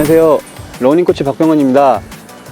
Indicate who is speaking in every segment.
Speaker 1: 안녕하세요. 러닝코치 박병원입니다.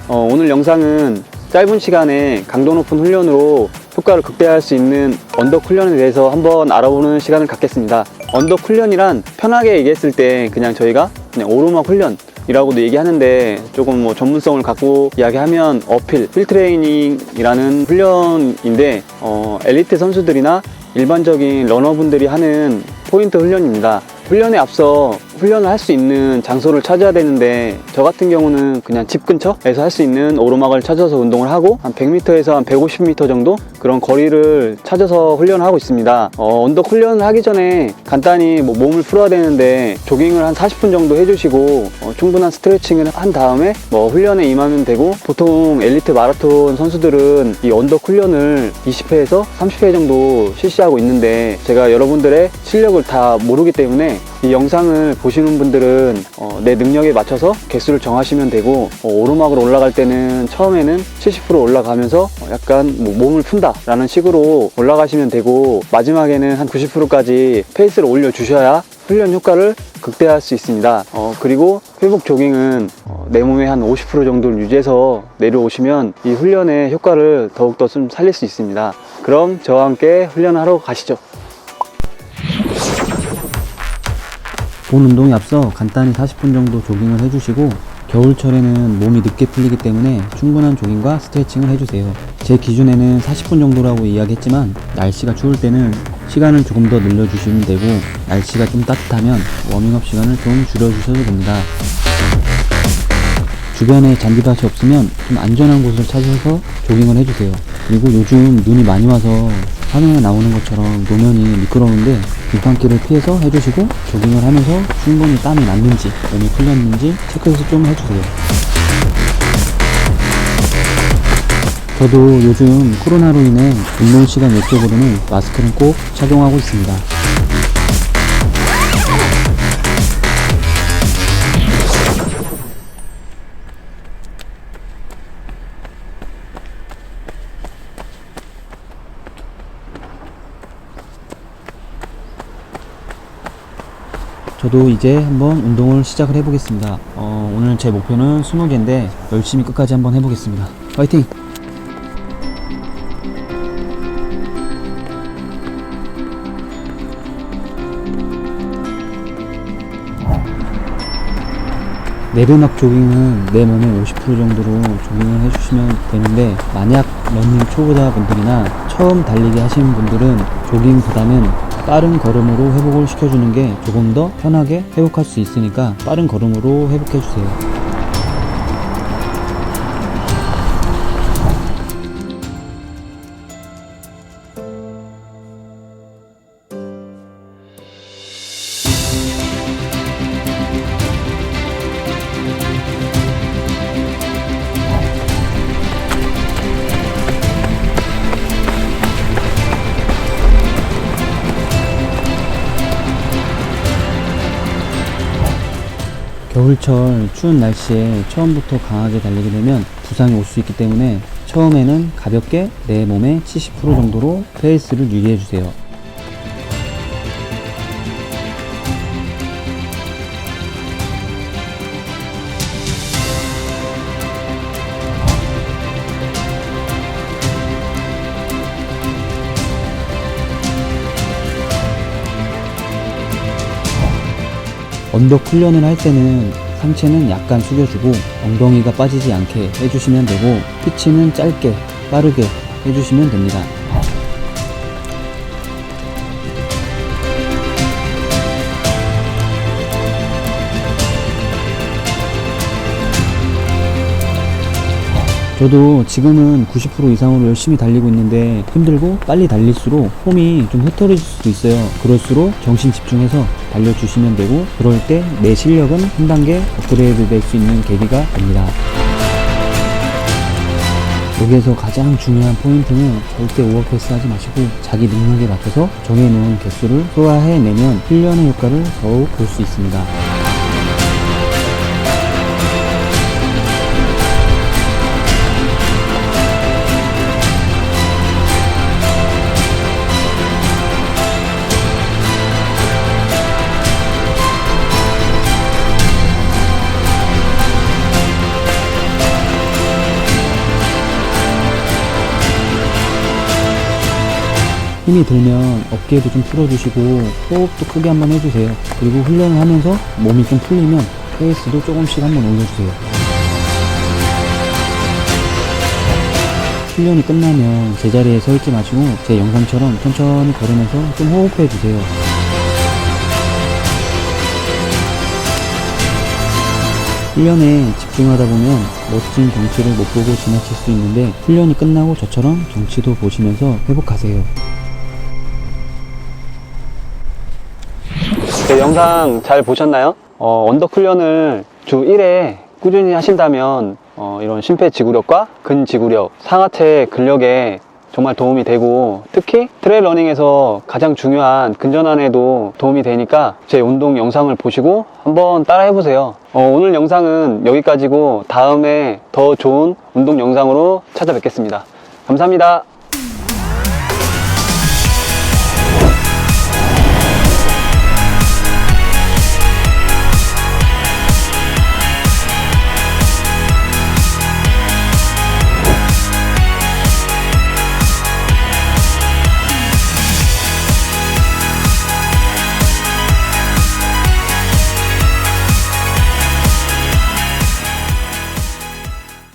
Speaker 1: 어, 오늘 영상은 짧은 시간에 강도 높은 훈련으로 효과를 극대화할 수 있는 언덕 훈련에 대해서 한번 알아보는 시간을 갖겠습니다. 언덕 훈련이란 편하게 얘기했을 때 그냥 저희가 그냥 오르막 훈련 이라고도 얘기하는데 조금 뭐 전문성을 갖고 이야기하면 어필, 필트레이닝이라는 훈련인데 어, 엘리트 선수들이나 일반적인 러너분들이 하는 포인트 훈련입니다. 훈련에 앞서 훈련을 할 수 있는 장소를 찾아야 되는데 저 같은 경우는 그냥 집 근처에서 할 수 있는 오르막을 찾아서 운동을 하고 한 100m에서 한 150m 정도 그런 거리를 찾아서 훈련을 하고 있습니다. 어, 언덕 훈련을 하기 전에 간단히 뭐 몸을 풀어야 되는데 조깅을 한 40분 정도 해주시고 어, 충분한 스트레칭을 한 다음에 뭐 훈련에 임하면 되고 보통 엘리트 마라톤 선수들은 이 언덕 훈련을 20회에서 30회 정도 실시하고 있는데 제가 여러분들의 실력을 다 모르기 때문에 이 영상을 보시는 분들은 어, 내 능력에 맞춰서 개수를 정하시면 되고 어, 오르막으로 올라갈 때는 처음에는 70% 올라가면서 어, 약간 뭐 몸을 푼다라는 식으로 올라가시면 되고 마지막에는 한 90%까지 페이스를 올려 주셔야 훈련 효과를 극대화할 수 있습니다. 어, 그리고 회복 조깅은 어, 내 몸의 한 50% 정도를 유지해서 내려오시면 이 훈련의 효과를 더욱더 좀 살릴 수 있습니다. 그럼 저와 함께 훈련하러 가시죠.
Speaker 2: 본 운동에 앞서 간단히 40분 정도 조깅을 해주시고 겨울철에는 몸이 늦게 풀리기 때문에 충분한 조깅과 스트레칭을 해주세요. 제 기준에는 40분 정도라고 이야기했지만 날씨가 추울 때는 시간을 조금 더 늘려주시면 되고 날씨가 좀 따뜻하면 워밍업 시간을 좀 줄여주셔도 됩니다. 주변에 잔디밭이 없으면 좀 안전한 곳을 찾아서 조깅을 해주세요. 그리고 요즘 눈이 많이 와서 화면에 나오는 것처럼 노면이 미끄러운데 물감기를 피해서 해주시고 조깅을 하면서 충분히 땀이 났는지 몸이 풀렸는지 체크해서 좀 해주세요. 저도 요즘 코로나로 인해 운동 시간 외적으로는 마스크는 꼭 착용하고 있습니다. 저도 이제 한번 운동을 시작을 해보겠습니다. 어, 오늘 제 목표는 20개인데 열심히 끝까지 한번 해보겠습니다. 화이팅! 내르막 조깅은 내 몸의 50% 정도로 조깅을 해주시면 되는데 만약 러닝 초보자 분들이나 처음 달리기 하시는 분들은 조깅보다는 빠른 걸음으로 회복을 시켜주는 게 조금 더 편하게 회복할 수 있으니까 빠른 걸음으로 회복해주세요. 겨울철 추운 날씨에 처음부터 강하게 달리게 되면 부상이 올 수 있기 때문에 처음에는 가볍게 내 몸의 70% 정도로 페이스를 유지해 주세요. 언덕 훈련을 할 때는 상체는 약간 숙여주고 엉덩이가 빠지지 않게 해주시면 되고 피치는 짧게 빠르게 해주시면 됩니다. 저도 지금은 90% 이상으로 열심히 달리고 있는데 힘들고 빨리 달릴수록 폼이 좀 흐트러질 수도 있어요. 그럴수록 정신 집중해서 달려주시면 되고 그럴 때 내 실력은 한 단계 업그레이드 될 수 있는 계기가 됩니다. 여기에서 가장 중요한 포인트는 절대 오버패스 하지 마시고 자기 능력에 맞춰서 정해놓은 개수를 소화해내면 훈련의 효과를 더욱 볼 수 있습니다. 힘이 들면 어깨도 좀 풀어주시고 호흡도 크게 한번 해주세요. 그리고 훈련을 하면서 몸이 좀 풀리면 페이스도 조금씩 한번 올려주세요. 훈련이 끝나면 제자리에 서 있지 마시고 제 영상처럼 천천히 걸으면서 좀 호흡해 주세요. 훈련에 집중하다 보면 멋진 경치를 못 보고 지나칠 수 있는데 훈련이 끝나고 저처럼 경치도 보시면서 회복하세요.
Speaker 1: 영상 잘 보셨나요? 어, 훈련을 주 1회 꾸준히 하신다면 어, 이런 심폐지구력과 근지구력, 상하체 근력에 정말 도움이 되고 특히 트레일 러닝에서 가장 중요한 근전환에도 도움이 되니까 제 운동 영상을 보시고 한번 따라 해보세요. 어, 오늘 영상은 여기까지고 다음에 더 좋은 운동 영상으로 찾아뵙겠습니다. 감사합니다.